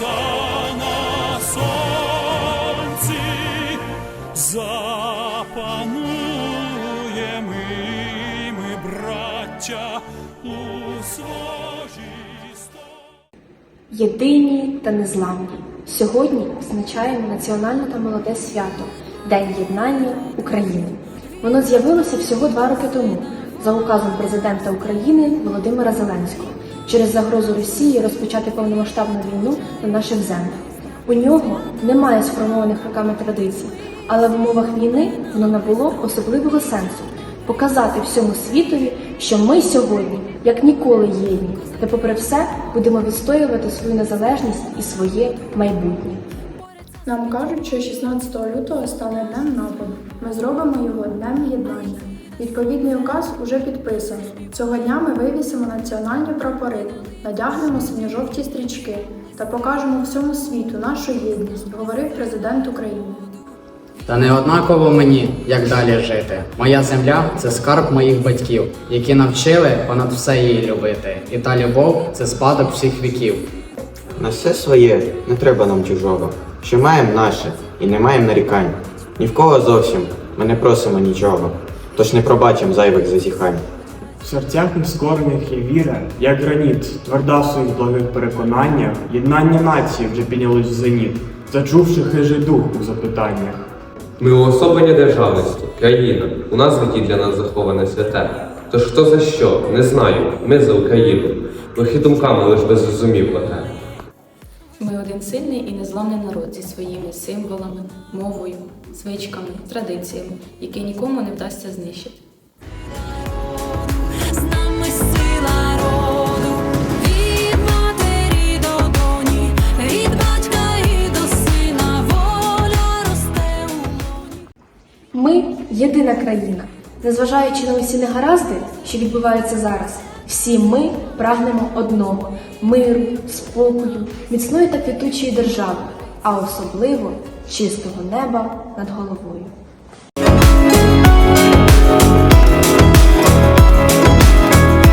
на сонці, запанує браття, у. Єдині та незламні. Сьогодні відзначаємо національне та молоде свято День єднання України. Воно з'явилося всього два роки тому за указом президента України Володимира Зеленського через загрозу Росії розпочати повномасштабну війну на наших землях. У нього немає сформованих роками традицій, але в умовах війни воно набуло особливого сенсу показати всьому світові, що ми сьогодні, як ніколи, єдні, та попри все будемо відстоювати свою незалежність і своє майбутнє. Нам кажуть, що 16 лютого стане днем нападу. Ми зробимо його днем єднання. Відповідний указ уже підписаний. Цього дня ми вивісимо національні прапори, надягнемо синьо-жовті стрічки та покажемо всьому світу нашу єдність, говорив президент України. Та не однаково мені, як далі жити. Моя земля це скарб моїх батьків, які навчили понад все її любити. І та любов це спадок всіх віків. На все своє, не треба нам чужого. Що маємо наше і не маємо нарікань. Ні в кого зовсім, ми не просимо нічого. Тож не пробачимо зайвих зазіхань. В серцях нескорених є віра, як граніт, тверда в своїх благих переконаннях, єднання нації вже піднялось в зеніт, зачувши хижий дух у запитаннях. Ми уособлення державності, країна. У нас назвиті для нас заховане святе. Тож хто за що, не знаю. Ми за Україну. Лихі думками лиш без зрозумів лете. Ми один сильний і незламний народ зі своїми символами, мовою, звичками, традиціями, які нікому не вдасться знищити. З нами сила роду, від матері до доні, батька і до сина, воля росте. Ми єдина країна. Незважаючи на усі негаразди, що відбуваються зараз, всі ми прагнемо одного миру, спокою, міцної та квітучої держави, а особливо чистого неба над головою.